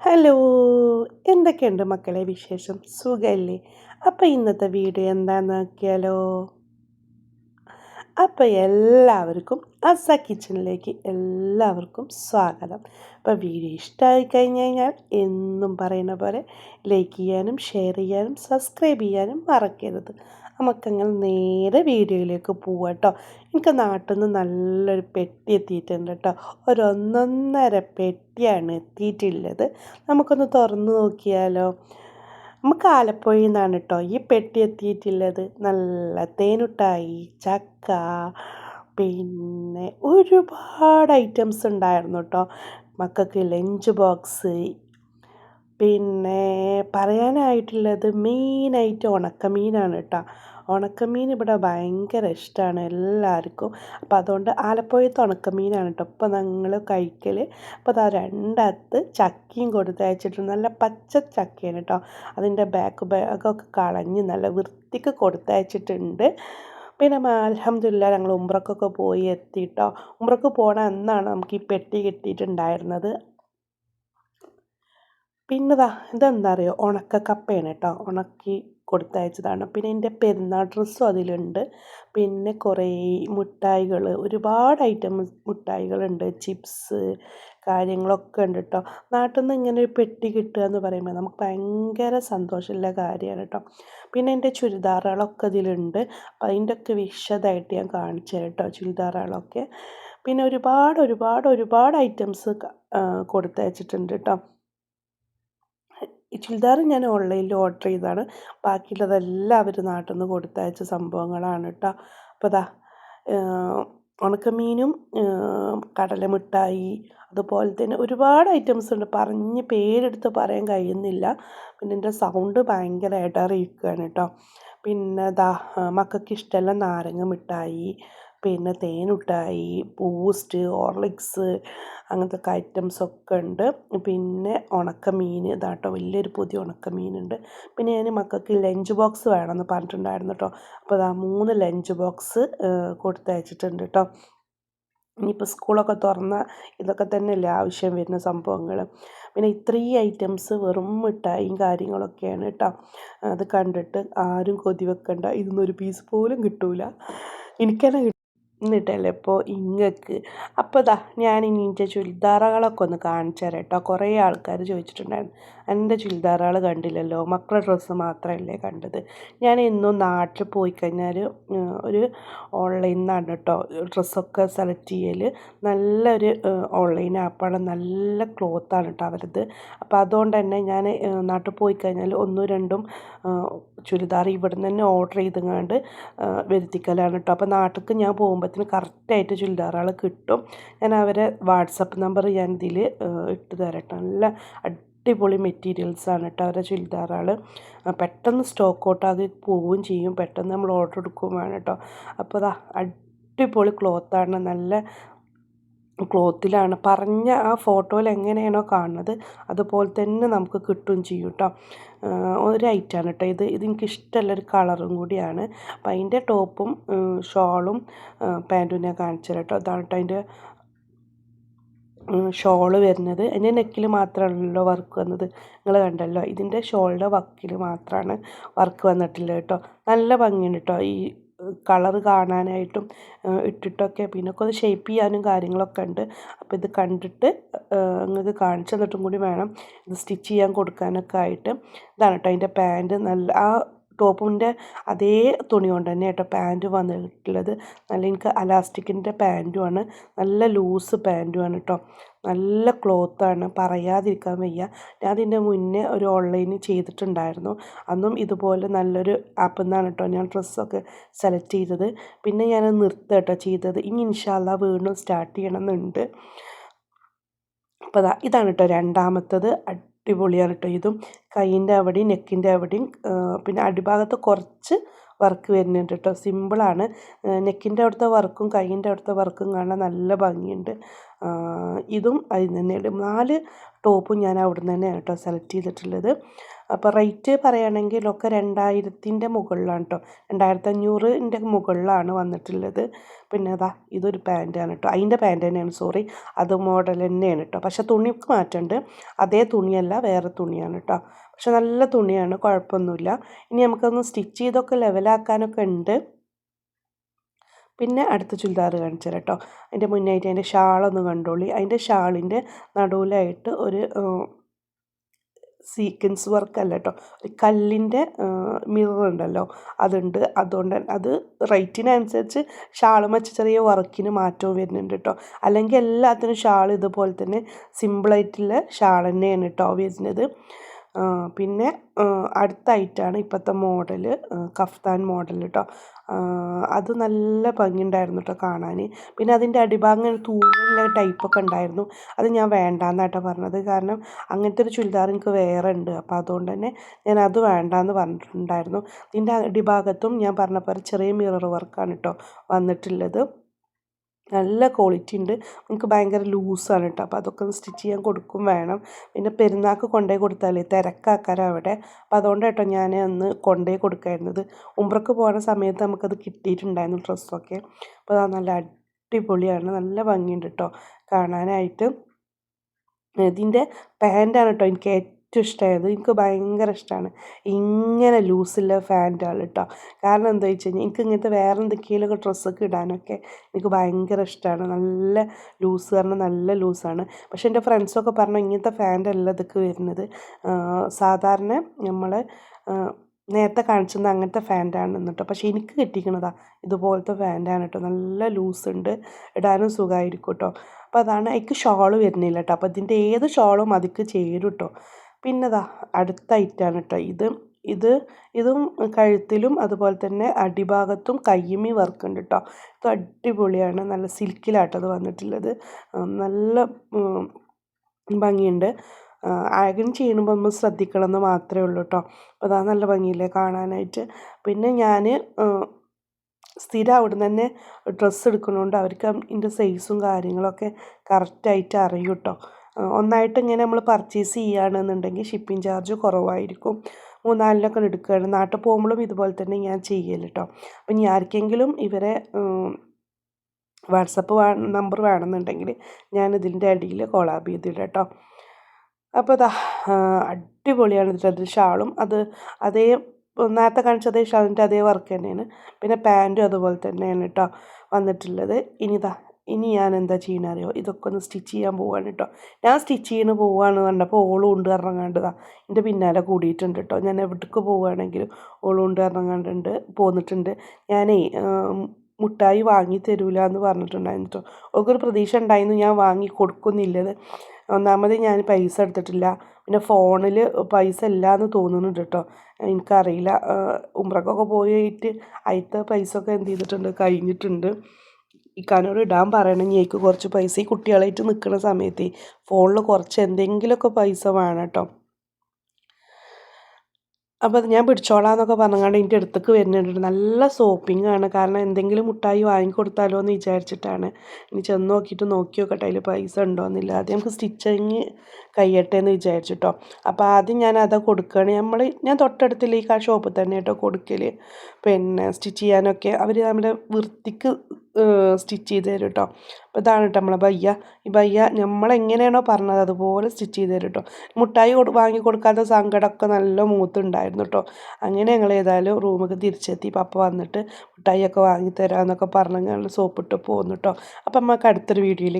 Hello എന്തൊക്കെയുണ്ട് മക്കളെ വിശേഷം? സുഖമല്ലേ അപ്പോൾ ഇന്നത്തെ വീഡിയോ എന്താണെന്ന് നോക്കിയാലോ? അപ്പോൾ എല്ലാവർക്കും അസ കിച്ചണിലേക്ക് എല്ലാവർക്കും സ്വാഗതം. അപ്പോൾ വീഡിയോ ഇഷ്ടമായി കഴിഞ്ഞ് കഴിഞ്ഞാൽ എന്നും പറയുന്ന പോലെ ലൈക്ക് ചെയ്യാനും ഷെയർ ചെയ്യാനും സബ്സ്ക്രൈബ് ചെയ്യാനും മറക്കരുത്. നമുക്കങ്ങനെ നേരെ വീഡിയോയിലേക്ക് പോവാം കേട്ടോ എനിക്ക് നാട്ടിൽ നിന്ന് നല്ലൊരു പെട്ടി എത്തിയിട്ടുണ്ട് കേട്ടോ ഒരു പെട്ടിയാണ് എത്തിയിട്ടുള്ളത്. നമുക്കൊന്ന് തുറന്ന് നോക്കിയാലോ? നമുക്ക് ആലപ്പുഴയിൽ നിന്നാണ് കേട്ടോ ഈ പെട്ടി എത്തിയിട്ടുള്ളത്. നല്ല തേനുട്ടായി ചക്ക പിന്നെ ഒരുപാട് ഐറ്റംസ് ഉണ്ടായിരുന്നു കേട്ടോ മക്കൾക്ക് ലഞ്ച് ബോക്സ് പിന്നെ പറയാനായിട്ടുള്ളത് മെയിനായിട്ട് ഉണക്കമീനാണ് കേട്ടോ. ഉണക്കമീൻ ഇവിടെ ഭയങ്കര ഇഷ്ടമാണ് എല്ലാവർക്കും. അപ്പോൾ അതുകൊണ്ട് ആലപ്പുഴത്തെ ഉണക്കമീനാണ് കേട്ടോ. ഇപ്പോൾ ഞങ്ങൾ കഴിക്കൽ അപ്പോൾ അതാ രണ്ടത്ത് ചക്കയും കൊടുത്തയച്ചിട്ട് നല്ല പച്ച ചക്കയാണ് കേട്ടോ. അതിന്റെ ബാക്ക് ബാഗൊക്കെ കളഞ്ഞ് നല്ല വൃത്തിക്ക് കൊടുത്തയച്ചിട്ടുണ്ട് പിന്നെ അലഹമില്ല ഞങ്ങൾ ഉമ്രക്കൊക്കെ പോയി എത്തിയിട്ടോ ഉമ്രക്ക് പോകണം എന്നാണ് നമുക്ക് ഈ പെട്ടി കിട്ടിയിട്ടുണ്ടായിരുന്നത്. പിന്നെ ഇതാ ഇതെന്താ അറിയോ ഉണക്ക കപ്പയാണ് കേട്ടോ. ഉണക്കി കൊടുത്തയച്ചതാണ്. പിന്നെ എന്റെ പെരുന്നാൾ ഡ്രസ്സും അതിലുണ്ട്. പിന്നെ കുറേ മിഠായികൾ ഒരുപാട് ഐറ്റം മിഠായികളുണ്ട് ചിപ്സ് കാര്യങ്ങളൊക്കെ ഉണ്ട് കേട്ടോ. നാട്ടിൽ നിന്ന് ഇങ്ങനെ ഒരു പെട്ടി കിട്ടുക എന്ന് പറയുമ്പോൾ നമുക്ക് ഭയങ്കര സന്തോഷമുള്ള കാര്യമാണ് കേട്ടോ. പിന്നെ എന്റെ ചുരിദാറുകളൊക്കെ ഇതിലുണ്ട് അപ്പം അതിന്റെയൊക്കെ വിശദമായിട്ട് ഞാൻ കാണിച്ചു കേട്ടോ ചുരിദാറുകളൊക്കെ. പിന്നെ ഒരുപാട് ഒരുപാട് ഒരുപാട് ഐറ്റംസ് കൊടുത്തയച്ചിട്ടുണ്ട് കേട്ടോ. ചുരിദാർ ഞാൻ ഓൺലൈനിൽ ഓർഡർ ചെയ്തതാണ്. ബാക്കിയുള്ളതെല്ലാം അവർ നാട്ടിൽ നിന്ന് കൊടുത്തയച്ച സംഭവങ്ങളാണ് കേട്ടോ. അപ്പോൾ അതാ ഉണക്കമീനും കടലമിഠായി അതുപോലെ തന്നെ ഒരുപാട് ഐറ്റംസ് ഉണ്ട്. പറഞ്ഞ് പേരെടുത്ത് പറയാൻ കഴിയുന്നില്ല. പിന്നെ എന്റെ സൗണ്ട് ഭയങ്കര ഇടറിയിക്കുകയാണ് കേട്ടോ. പിന്നെ ദാ മക്കൾക്ക് ഇഷ്ടമല്ല നാരങ്ങ മിഠായി പിന്നെ തേനുട്ടായി ബൂസ്റ്റ് ഓർലിക്സ് അങ്ങനത്തെ ഐറ്റംസൊക്കെ ഉണ്ട്. പിന്നെ ഉണക്കമീൻ ഇതാട്ടോ വലിയൊരു പുതിയ ഉണക്കമീനുണ്ട് പിന്നെ ഞാൻ മക്കൾക്ക് ലഞ്ച് ബോക്സ് വേണമെന്ന് പറഞ്ഞിട്ടുണ്ടായിരുന്നു കേട്ടോ. അപ്പോൾ അതാ മൂന്ന് ലഞ്ച് ബോക്സ് കൊടുത്തയച്ചിട്ടുണ്ട് കേട്ടോ. ഇനിയിപ്പോൾ സ്കൂളൊക്കെ തുറന്ന ഇതൊക്കെ തന്നെയല്ലേ ആവശ്യം വരുന്ന സംഭവങ്ങൾ പിന്നെ ഇത്രയും ഐറ്റംസ് വെറും മിഠായും കാര്യങ്ങളൊക്കെയാണ് കേട്ടോ. അത് കണ്ടിട്ട് ആരും കൊതി വെക്കണ്ട. ഇതൊന്നും ഒരു പീസ് പോലും കിട്ടൂല. എനിക്കെന്നെ എന്നിട്ടല്ലേ ഇപ്പോൾ ഇങ്ങക്ക്? അപ്പോൾ ഇതാ ഞാൻ ഇനി ചുരിദാറുകളൊക്കെ ഒന്ന് കാണിച്ചു തരാം കേട്ടോ കുറേ ആൾക്കാർ ചോദിച്ചിട്ടുണ്ടായിരുന്നു. എന്റെ ചുരിദാറുകൾ കണ്ടില്ലല്ലോ. മക്കളുടെ ഡ്രസ്സ് മാത്രമല്ലേ കണ്ടത്. ഞാൻ എന്നും നാട്ടിൽ പോയി കഴിഞ്ഞാൽ ഒരു ഓൺലൈനിൽ നിന്നാണ് കേട്ടോ ഡ്രസ്സൊക്കെ സെലക്ട് ചെയ്യൽ. നല്ലൊരു ഓൺലൈൻ ആപ്പാണ് നല്ല ക്ലോത്താണ് കേട്ടോ അവരത്. അപ്പോൾ അതുകൊണ്ട് തന്നെ ഞാൻ നാട്ടിൽ പോയി കഴിഞ്ഞാൽ ഒന്നും രണ്ടും ചുരിദാർ ഇവിടെ നിന്ന് തന്നെ ഓർഡർ ചെയ്തുകൊണ്ട് വരുത്തിക്കലാണ് കേട്ടോ അപ്പോൾ നാട്ടിലേക്ക് ഞാൻ പോകുമ്പോഴത്തേന് കറക്റ്റായിട്ട് ചുരിദാറുകൾ കിട്ടും. ഞാൻ അവരെ വാട്സപ്പ് നമ്പർ ഞാൻ ഇതിൽ ഇട്ട് തരട്ടെ നല്ല അടിപൊളി മെറ്റീരിയൽസാണ് കേട്ടോ അവരുടെ ചുരിദാറുകൾ പെട്ടെന്ന് സ്റ്റോക്ക് ഔട്ടാകി പോവുകയും ചെയ്യും. പെട്ടെന്ന് നമ്മൾ ഓർഡർ എടുക്കുകയും വേണം കേട്ടോ. അപ്പോൾ അതാ അടിപൊളി ക്ലോത്താണ് നല്ല ക്ലോത്തിലാണ് പറഞ്ഞ ആ ഫോട്ടോയിൽ എങ്ങനെയാണോ കാണുന്നത് അതുപോലെ തന്നെ നമുക്ക് കിട്ടുകയും ചെയ്യും കേട്ടോ. ഒരു ഐറ്റമാണ് കേട്ടോ ഇത്. ഇത് എനിക്ക് ഇഷ്ടമുള്ളൊരു കളറും കൂടിയാണ്. അപ്പം അതിന്റെ ടോപ്പും ഷോളും പാന്റും ഞാൻ കാണിച്ചു കേട്ടോ. അതാണ് കേട്ടോ അതിന്റെ ഷോൾ വരുന്നത്. അതിന്റെ നെക്കിൽ മാത്രമാണല്ലോ വർക്ക് വന്നത്. നിങ്ങൾ കണ്ടല്ലോ ഇതിന്റെ ഷോളിന്റെ വക്കിൽ മാത്രമാണ് വർക്ക് വന്നിട്ടില്ല കേട്ടോ. നല്ല ഭംഗിയുണ്ട് കേട്ടോ. ഈ കളർ കാണാനായിട്ടും ഇട്ടിട്ടൊക്കെ പിന്നെ ഒക്കെ ഷേപ്പ് ചെയ്യാനും കാര്യങ്ങളൊക്കെ ഉണ്ട്. അപ്പോൾ ഇത് കണ്ടിട്ട് നിങ്ങൾക്ക് കാണിച്ചു തന്നിട്ടും കൂടി വേണം. ഇത് സ്റ്റിച്ച് ചെയ്യാൻ കൊടുക്കാനൊക്കെ ആയിട്ട്. ഇതാണ് കേട്ടോ അതിന്റെ പാന്റ് നല്ല ആ ടോപ്പിന്റെ അതേ തുണി കൊണ്ട് തന്നെ കേട്ടോ പാന്റ് വന്നിട്ടുള്ളത്. നല്ല എനിക്ക് അലാസ്റ്റിക്കിന്റെ പാന്റുമാണ് നല്ല ലൂസ് പാന്റുമാണ് കേട്ടോ. നല്ല ക്ലോത്താണ് പറയാതിരിക്കാൻ വയ്യ. ഞാൻ അതിന്റെ മുന്നേ ഒരു ഓൺലൈനിൽ ചെയ്തിട്ടുണ്ടായിരുന്നു. അന്നും ഇതുപോലെ നല്ലൊരു ആപ്പിൽ നിന്നാണ് കേട്ടോ ഞാൻ ഡ്രസ്സൊക്കെ സെലക്ട് ചെയ്തത്. പിന്നെ ഞാൻ നിർത്തുക കേട്ടോ ചെയ്തത്. ഇനി ഇൻഷാല്ല വീണ്ടും സ്റ്റാർട്ട് ചെയ്യണമെന്നുണ്ട്. അപ്പോൾ ഇതാണ് കേട്ടോ രണ്ടാമത്തത്. അടിപൊളിയാണ് കേട്ടോ ഇതും കൈയിന്റെ അവിടെയും നെക്കിന്റെ അവിടെയും പിന്നെ അടിഭാഗത്ത് കുറച്ച് വർക്ക് വരുന്നുണ്ട് കേട്ടോ സിമ്പിളാണ് നെക്കിന്റെ അവിടുത്തെ വർക്കും കൈയിന്റെ അവിടുത്തെ വർക്കും കാണാൻ നല്ല ഭംഗിയുണ്ട്. ഇതും അതിൽ നിന്ന് തന്നെയുണ്ട് നാല് ടോപ്പും ഞാൻ അവിടെ നിന്ന് തന്നെയാണ് കേട്ടോ സെലക്ട് ചെയ്തിട്ടുള്ളത്. അപ്പോൾ റേറ്റ് പറയുകയാണെങ്കിൽ ഒക്കെ രണ്ടായിരത്തിന്റെ മുകളിലാണ് കേട്ടോ രണ്ടായിരത്തി അഞ്ഞൂറിന്റെ മുകളിലാണ് വന്നിട്ടുള്ളത്. പിന്നെ അതാ ഇതൊരു പാന്റാണ് കേട്ടോ അതിന്റെ പാന്റ് തന്നെയാണ് സോറി അത് മോഡൽ തന്നെയാണ് കേട്ടോ പക്ഷേ തുണിക്ക് മാറ്റമുണ്ട്. അതേ തുണിയല്ല വേറെ തുണിയാണ് കേട്ടോ പക്ഷെ നല്ല തുണിയാണ് കുഴപ്പമൊന്നുമില്ല. ഇനി നമുക്കൊന്ന് സ്റ്റിച്ച് ചെയ്തൊക്കെ ലെവലാക്കാനൊക്കെ ഉണ്ട്. പിന്നെ അടുത്ത ചുരിദാർ കാണിച്ചു തരാം കേട്ടോ അതിന്റെ മുന്നായിട്ട് അതിന്റെ ഷാളൊന്ന് കണ്ടോളി. അതിന്റെ ഷാളിന്റെ നടുവിലായിട്ട് ഒരു സീക്വൻസ് വർക്ക് അല്ല കേട്ടോ ഒരു കല്ലിന്റെ മിറർ ഉണ്ടല്ലോ. അതുണ്ട്. അതുകൊണ്ട് അത് റേറ്റിനനുസരിച്ച് ഷാൾ വെച്ച് ചെറിയ വർക്കിന് മാറ്റവും വരുന്നുണ്ട് കേട്ടോ അല്ലെങ്കിൽ എല്ലാത്തിനും ഷാൾ ഇതുപോലെ തന്നെ സിമ്പിളായിട്ടുള്ള ഷാൾ തന്നെയാണ് കേട്ടോ വരുന്നത്. പിന്നെ അടുത്തായിട്ടാണ് ഇപ്പോഴത്തെ മോഡൽ കഫ്താൻ മോഡൽ കേട്ടോ അത് നല്ല ഭംഗിയുണ്ടായിരുന്നു കേട്ടോ കാണാൻ പിന്നെ അതിന്റെ അടിഭാഗം തൂങ്ങുന്ന ടൈപ്പൊക്കെ ഉണ്ടായിരുന്നു. അത് ഞാൻ വേണ്ടാന്നാട്ടോ പറഞ്ഞത്. കാരണം അങ്ങനത്തെ ഒരു ചുരിദാർ എനിക്ക് വേറെ ഉണ്ട്. അപ്പോൾ അതുകൊണ്ട് തന്നെ ഞാൻ അത് വേണ്ടാന്ന് പറഞ്ഞിട്ടുണ്ടായിരുന്നു. ഇതിന്റെ അടിഭാഗത്തും ഞാൻ പറഞ്ഞ പോലെ ചെറിയ മിറർ വർക്കാണ് കേട്ടോ വന്നിട്ടുള്ളത്. നല്ല ക്വാളിറ്റി ഉണ്ട്. നമുക്ക് ഭയങ്കര ലൂസാണ് കേട്ടോ അപ്പോൾ അതൊക്കെ ഒന്ന് സ്റ്റിച്ച് ചെയ്യാൻ കൊടുക്കും വേണം. പിന്നെ പെരുന്നാൾക്ക് കൊണ്ടുപോയി കൊടുത്താലേ തിരക്കാക്കാരം അവിടെ. അപ്പോൾ അതുകൊണ്ട് കേട്ടോ ഞാൻ അന്ന് കൊണ്ടുപോയി കൊടുക്കായിരുന്നത്. ഉമ്പ്രക്ക് പോകുന്ന സമയത്ത് നമുക്കത് കിട്ടിയിട്ടുണ്ടായിരുന്നു ഡ്രസ്സൊക്കെ അപ്പോൾ അത് നല്ല അടിപൊളിയാണ്. നല്ല ഭംഗിയുണ്ട് കേട്ടോ കാണാനായിട്ട്. ഇതിന്റെ പാന്റാണ് കേട്ടോ എനിക്ക് ഏറ്റവും ഇഷ്ടമായത് എനിക്ക് ഭയങ്കര ഇഷ്ടമാണ് ഇങ്ങനെ ലൂസുള്ള ഫാന്റുകൾ കേട്ടോ കാരണം എന്താ വെച്ച് കഴിഞ്ഞാൽ എനിക്ക് ഇങ്ങനത്തെ വേറെ എന്തൊക്കെയൊക്കെ ഡ്രസ്സൊക്കെ ഇടാനൊക്കെ എനിക്ക് ഭയങ്കര ഇഷ്ടമാണ് നല്ല ലൂസ് കാരണം നല്ല ലൂസാണ്. പക്ഷേ എന്റെ ഫ്രണ്ട്സൊക്കെ പറഞ്ഞു ഇങ്ങനത്തെ ഫാന്റ് അല്ല ഇതൊക്കെ വരുന്നത്. സാധാരണ നമ്മൾ നേരത്തെ കാണിച്ചിരുന്ന അങ്ങനത്തെ ഫാന്റാണ് കേട്ടോ പക്ഷേ എനിക്ക് കിട്ടിക്കണതാ ഇതുപോലത്തെ ഫാന്റാണ് കേട്ടോ നല്ല ലൂസ് ഉണ്ട് ഇടാനും സുഖമായിരിക്കും കേട്ടോ അപ്പോൾ അതാണ് എനിക്ക് ഷോൾ വരുന്നില്ല കേട്ടോ അപ്പോൾ ഇതിന്റെ ഏത് ഷോളും അതിക്ക് ചേരും കേട്ടോ പിന്നെ ദാ അടുത്ത ഐറ്റാണ് കേട്ടോ ഇത്. ഇത് ഇതും കഴുത്തിലും അതുപോലെ തന്നെ അടിഭാഗത്തും കയ്യുമി വർക്ക് ഉണ്ട് കേട്ടോ ഇത് അടിപൊളിയാണ്. നല്ല സിൽക്കിലാട്ടത് വന്നിട്ടുള്ളത്. നല്ല ഭംഗിയുണ്ട്. അയൺ ചെയ്യുമ്പോൾ നമ്മൾ ശ്രദ്ധിക്കണം എന്ന് മാത്രമേ ഉള്ളൂ കേട്ടോ അപ്പോൾ അതാ നല്ല ഭംഗിയില്ലേ കാണാനായിട്ട്. പിന്നെ ഞാൻ സ്ഥിരം അവിടെ നിന്ന് തന്നെ ഡ്രസ്സ് എടുക്കുന്നതുകൊണ്ട് അവർക്ക് ഇതിന്റെ സൈസും കാര്യങ്ങളൊക്കെ കറക്റ്റായിട്ട് അറിയും കേട്ടോ ഒന്നായിട്ട് ഇങ്ങനെ നമ്മൾ പർച്ചേസ് ചെയ്യുകയാണെന്നുണ്ടെങ്കിൽ ഷിപ്പിംഗ് ചാർജ് കുറവായിരിക്കും. മൂന്നാലിനൊക്കെ എടുക്കുകയാണ്. നാട്ടിൽ പോകുമ്പോഴും ഇതുപോലെ തന്നെ ഞാൻ ചെയ്യൽ കേട്ടോ അപ്പം ഇനി ആർക്കെങ്കിലും ഇവരെ വാട്സപ്പ് നമ്പർ വേണമെന്നുണ്ടെങ്കിൽ ഞാൻ ഇതിന്റെ അടിയിൽ കൊളാബ് ചെയ്തിടാം കേട്ടോ അപ്പോൾ അതാ അടിപൊളിയാണ് ഇതിന്റെ അതിൽ ഷാളും. അത് അതേ നേരത്തെ കാണിച്ച അതേ ഷാളിന്റെ അതേ വർക്ക് തന്നെയാണ്. പിന്നെ പാന്റും അതുപോലെ തന്നെയാണ് കേട്ടോ വന്നിട്ടുള്ളത്. ഇനിതാ ഇനി ഞാൻ എന്താ ചെയ്യണറിയോ? ഇതൊക്കെ ഒന്ന് സ്റ്റിച്ച് ചെയ്യാൻ പോവാണ് കേട്ടോ ഞാൻ സ്റ്റിച്ച് ചെയ്യുന്ന പോവാണ് പറഞ്ഞപ്പോൾ ഓളും ഉണ്ട് ഇറങ്ങാണ്ടതാ എന്റെ പിന്നാലെ കൂടിയിട്ടുണ്ട് കേട്ടോ ഞാൻ എവിടേക്ക് പോവുകയാണെങ്കിലും ഓളും ഉണ്ട് ഇറങ്ങാണ്ടുണ്ട് പോന്നിട്ടുണ്ട്. ഞാനേ മുട്ടായി വാങ്ങി തരൂല എന്ന് പറഞ്ഞിട്ടുണ്ടായിരുന്നു കേട്ടോ ഓൾക്കൊരു പ്രതീക്ഷ ഉണ്ടായിരുന്നു ഞാൻ വാങ്ങി കൊടുക്കുന്നില്ലത്. ഒന്നാമത് ഞാൻ പൈസ എടുത്തിട്ടില്ല. പിന്നെ ഫോണിൽ പൈസ ഇല്ല എന്ന് തോന്നുന്നുണ്ട് കേട്ടോ എനിക്കറിയില്ല. ഉമ്രക്കൊക്കെ പോയിട്ട് അയിത്ത പൈസ ഒക്കെ എന്ത് ചെയ്തിട്ടുണ്ട്? കഴിഞ്ഞിട്ടുണ്ട്. ഇക്കാനോട് ഇടാൻ പറയണം. എനിക്ക് കുറച്ച് പൈസ ഈ കുട്ടികളായിട്ട് നിൽക്കുന്ന സമയത്ത് ഫോണിൽ കുറച്ച് എന്തെങ്കിലുമൊക്കെ പൈസ വേണം കേട്ടോ അപ്പോൾ അത് ഞാൻ പിടിച്ചോളാം എന്നൊക്കെ പറഞ്ഞാണ്ട് എന്റെ അടുത്തേക്ക് വരുന്നുണ്ട് നല്ല സോപ്പിംഗ് ആണ്. കാരണം എന്തെങ്കിലും മുട്ടായി വാങ്ങിക്കൊടുത്താലോ എന്ന് വിചാരിച്ചിട്ടാണ്. ഇനി ചെന്ന് നോക്കിയിട്ട് നോക്കി നോക്കട്ടെ അതിൽ പൈസ ഉണ്ടോ എന്നില്ല. അത് നമുക്ക് സ്റ്റിച്ചിങ് കഴിയട്ടെ എന്ന് വിചാരിച്ചിട്ടോ. അപ്പോൾ ആദ്യം ഞാൻ അത് കൊടുക്കുകയാണ് നമ്മൾ ഞാൻ തൊട്ടടുത്തില്ല ഈ ഷോപ്പ് ഷോപ്പിൽ തന്നെ കേട്ടോ കൊടുക്കൽ പിന്നെ സ്റ്റിച്ച് ചെയ്യാനൊക്കെ അവർ നമ്മുടെ വൃത്തിക്ക് സ്റ്റിച്ച് ചെയ്ത് തരും കേട്ടോ. അപ്പോൾ ഇതാണ് കേട്ടോ നമ്മളെ ബയ്യ. ഈ ബയ്യ നമ്മളെങ്ങനെയാണോ പറഞ്ഞത് അതുപോലെ സ്റ്റിച്ച് ചെയ്ത് തരും കേട്ടോ. മുട്ടായി വാങ്ങി കൊടുക്കാത്ത സങ്കടമൊക്കെ നല്ല മൂത്തുണ്ടായിരുന്നു കേട്ടോ. അങ്ങനെ ഞങ്ങൾ ഏതായാലും റൂമൊക്കെ തിരിച്ചെത്തി. പപ്പ വന്നിട്ട് മുട്ടായിയൊക്കെ വാങ്ങി തരാമെന്നൊക്കെ പറഞ്ഞ് ഞങ്ങൾ സോപ്പിട്ട് പോന്നു കേട്ടോ. അപ്പം നമുക്ക് അടുത്തൊരു വീഡിയോയിൽ